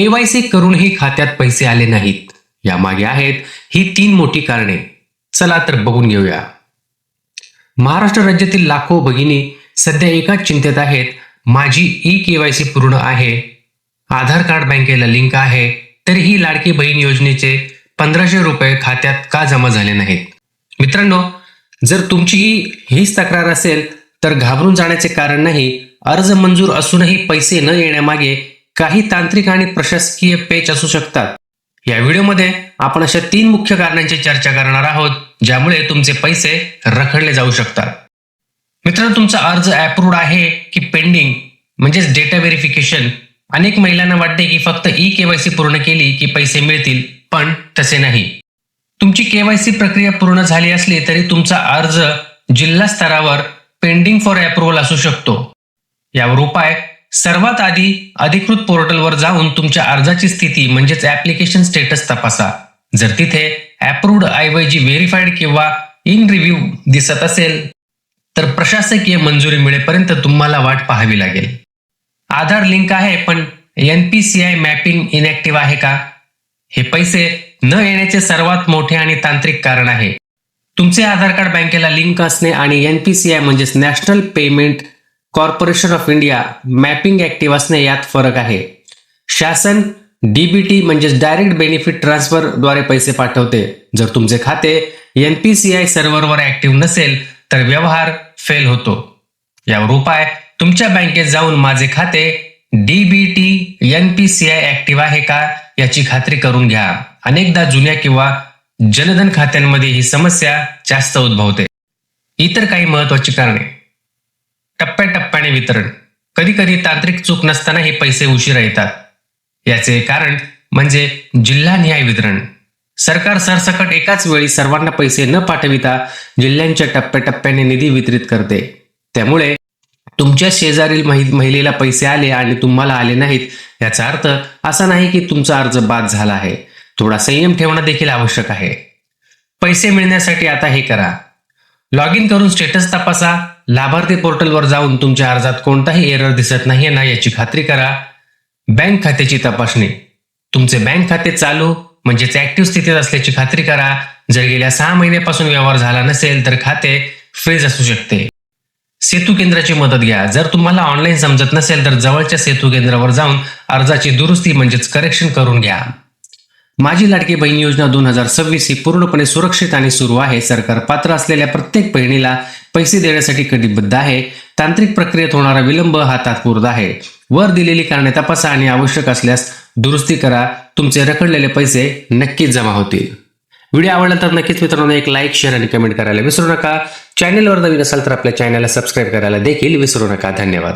KYC करूनही खात्यात पैसे आले नाहीत. यामागे आहेत ही तीन मोठी कारणे. चला तर बघून घेऊया. महाराष्ट्र राज्यातील लाखो भगिनी सध्या एकाच चिंतेत आहेत माझी ई केवायसी पूर्ण आहे आधार कार्ड बँकेला लिंक आहे तरीही लाडकी बहीण योजनेचे पंधराशे रुपये खात्यात का जमा झाले नाहीत? मित्रांनो जर तुमची ही हीच तक्रार असेल तर घाबरून जाण्याचे कारण नाही अर्ज मंजूर असूनही पैसे न येण्यामागे काही तांत्रिक आणि प्रशासकीय पेच असू शकतात. या व्हिडिओमध्ये आपण अशा तीन मुख्य कारणांची चर्चा करणार आहोत ज्यामुळे तुमचे पैसे रखडले जाऊ शकतात. मित्रांनो तुमचा अर्ज अप्रूव्ड आहे की पेंडिंग म्हणजेच डेटा व्हेरिफिकेशन अनेक महिलांना वाटते की फक्त ई केवायसी पूर्ण केली की पैसे मिळतील पण तसे नाही. तुमची केवायसी प्रक्रिया पूर्ण झाली असली तरी तुमचा अर्ज जिल्हा स्तरावर पेंडिंग फॉर अप्रुव्हल असू शकतो. यावर उपाय सर्वात आधी अधिकृत पोर्टलवर जाऊन तुमच्या अर्जाची स्थिती म्हणजेच ऍप्लिकेशन स्टेटस तपासा. जर तिथे अप्रूव्ड ऐवजी व्हेरीफाईड किंवा इन रिव्ह्यू दिसत असेल तर प्रशासकीय मंजुरी मिळेपर्यंत तुम्हाला वाट पाहावी लागेल. आधार लिंक आहे पण N P C I mapping inactive आहे का? हे पैसे न येण्याचे सर्वात मोठे आणि तांत्रिक कारण आहे. तुमचे आधार कार्ड बँकेला लिंक असणे आणि एन पी सी आय म्हणजेच national payment corporation of India mapping active असणे यात फरक आहे. शासन डीबीटी म्हणजेच डायरेक्ट बेनिफिट ट्रान्सफरद्वारे पैसे पाठवते. जर तुमचे खाते एनपीसीआय सर्व्हरवर ऍक्टिव्ह नसेल तर व्यवहार फेल होतो. यावर उपाय तुमच्या बँकेत जाऊन माझे खाते डीबीटी एनपीसीआय ऍक्टिव्ह आहे का याची खात्री करून घ्या. अनेकदा जुन्या किंवा जनधन खात्यांमध्ये ही समस्या जास्त उद्भवते. इतर काही महत्वाची कारणे. टप्प्याटप्प्याने वितरण. कधी कधी तांत्रिक चूक नसताना हे पैसे उशिरा येतात. याचे कारण म्हणजे जिल्हानिहाय वितरण. सरकार सरसकट एकाच वेळी सर्वांना पैसे न पाठविता जिल्ह्यांच्या टप्प्याटप्प्याने निधी वितरित करते. त्यामुळे तुमच्या शेजारील महिलेला पैसे आले आणि तुम्हाला आले नाहीत याचा अर्थ असा नाही की तुमचा अर्ज बाद झाला आहे. थोडा संयम ठेवणं देखील आवश्यक आहे. पैसे मिळण्यासाठी आता हे करा. लॉग इन करून स्टेटस तपासा. लाभार्थी पोर्टलवर जाऊन तुमच्या अर्जात कोणताही एरर दिसत नाहीये ना याची खात्री करा. बँक खात्याची तपासणी. तुमचे बँक खाते चालू म्हणजेच ऍक्टिव्ह स्थितीत असल्याची खात्री करा. जर गेल्या सहा महिन्यापासून व्यवहार झाला नसेल तर खाते फ्रीज असू शकते. सेतू केंद्राची मदत घ्या. जर तुम्हाला ऑनलाईन समजत नसेल तर जवळच्या सेतू केंद्रावर जाऊन अर्जाची दुरुस्ती म्हणजेच करेक्शन करून घ्या. माझी लाडकी बहीण योजना दोन हजार सव्वीस ही पूर्णपणे सुरक्षित आणि सुरू आहे. सरकार पात्र असलेल्या प्रत्येक बहिणीला पैसे देण्यासाठी कटिबद्ध आहे. तांत्रिक प्रक्रियेत होणारा विलंब हा तात्पुरता आहे. वर दिलेली कारणे तपासा आणि आवश्यक असल्यास दुरुस्ती करा. तुमचे रखडलेले पैसे नक्कीच जमा होतील. व्हिडिओ आवडला तर नक्कीच मित्रांनो एक लाईक शेअर आणि कमेंट करायला विसरू नका. चॅनेलवर नवीन असाल तर आपल्या चॅनलला सबस्क्राईब करायला देखील विसरू नका. धन्यवाद.